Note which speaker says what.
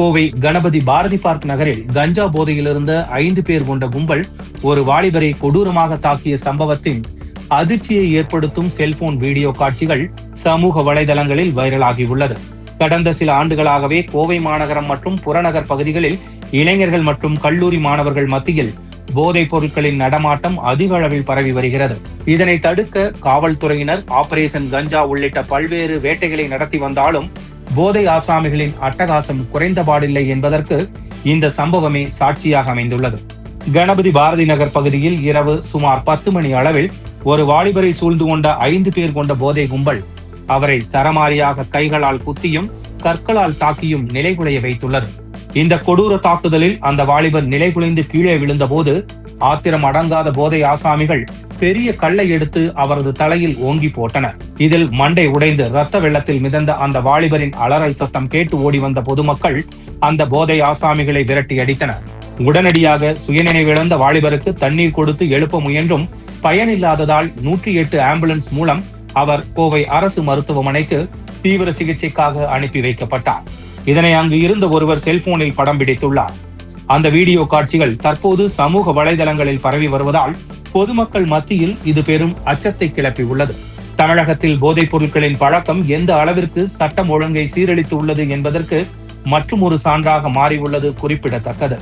Speaker 1: Kovai Ganapathi Bharathi park நகரில் கஞ்சா போதையிலிருந்த ஐந்து பேர் கொண்ட கும்பல் ஒரு வாலிபரை கொடூரமாக தாக்கிய சம்பவத்தின் அதிர்ச்சியை ஏற்படுத்தும் செல்போன் வீடியோ காட்சிகள் சமூக வலைதளங்களில் வைரலாகியுள்ளது. கடந்த சில ஆண்டுகளாகவே கோவை மாநகரம் மற்றும் புறநகர் பகுதிகளில் இளைஞர்கள் மற்றும் கல்லூரி மாணவர்கள் மத்தியில் போதைப் பொருட்களின் நடமாட்டம் அதிக அளவில் பரவி வருகிறது. இதனை தடுக்க காவல்துறையினர் ஆபரேஷன் கஞ்சா உள்ளிட்ட பல்வேறு வேட்டைகளை நடத்தி வந்தாலும் போதை ஆசாமிகளின் அட்டகாசம் குறைந்தபாடில்லை என்பதற்கு இந்த சம்பவமே சாட்சியாக அமைந்துள்ளது. கணபதி பாரதி நகர் பகுதியில் இரவு சுமார் பத்து மணி அளவில் ஒரு வாலிபரை சூழ்ந்து கொண்ட ஐந்து பேர் கொண்ட போதை கும்பல் அவரை சரமாரியாக கைகளால் குத்தியும் கற்களால் தாக்கியும் நிலைகுலைய வைத்துள்ளது. இந்த கொடூர தாக்குதலில் அந்த வாலிபர் நிலைகுலைந்து கீழே விழுந்தபோது ஆத்திரம் அடங்காத போதை ஆசாமிகள் பெரிய கல்லை எடுத்து அவரது தலையில் ஓங்கி போட்டனர். இதில் மண்டை உடைந்து ரத்த வெள்ளத்தில் மிதந்த அந்த வாலிபரின் அலறல் சத்தம் கேட்டு ஓடி வந்த பொதுமக்கள் அந்த போதை ஆசாமிகளை விரட்டி அடித்தனர். உடனடியாக சுயநினைவிழந்த வாலிபருக்கு தண்ணீர் கொடுத்து எழுப்ப முயன்றும் பயனில்லாததால் நூற்றி எட்டு ஆம்புலன்ஸ் மூலம் அவர் கோவை அரசு மருத்துவமனைக்கு தீவிர சிகிச்சைக்காக அனுப்பி வைக்கப்பட்டார். இதனை அங்கு இருந்த ஒருவர் செல்போனில் படம் பிடித்துள்ளார். அந்த வீடியோ காட்சிகள் தற்போது சமூக வலைதளங்களில் பரவி வருவதால் பொதுமக்கள் மத்தியில் இது பெரும் அச்சத்தை கிளப்பியுள்ளது தமிழகத்தில் போதைப் பொருட்களின் பழக்கம் எந்த அளவிற்கு சட்டம் ஒழுங்கை சீரழித்து உள்ளது என்பதற்கு மற்றும் ஒரு சான்றாக மாறியுள்ளது குறிப்பிடத்தக்கது.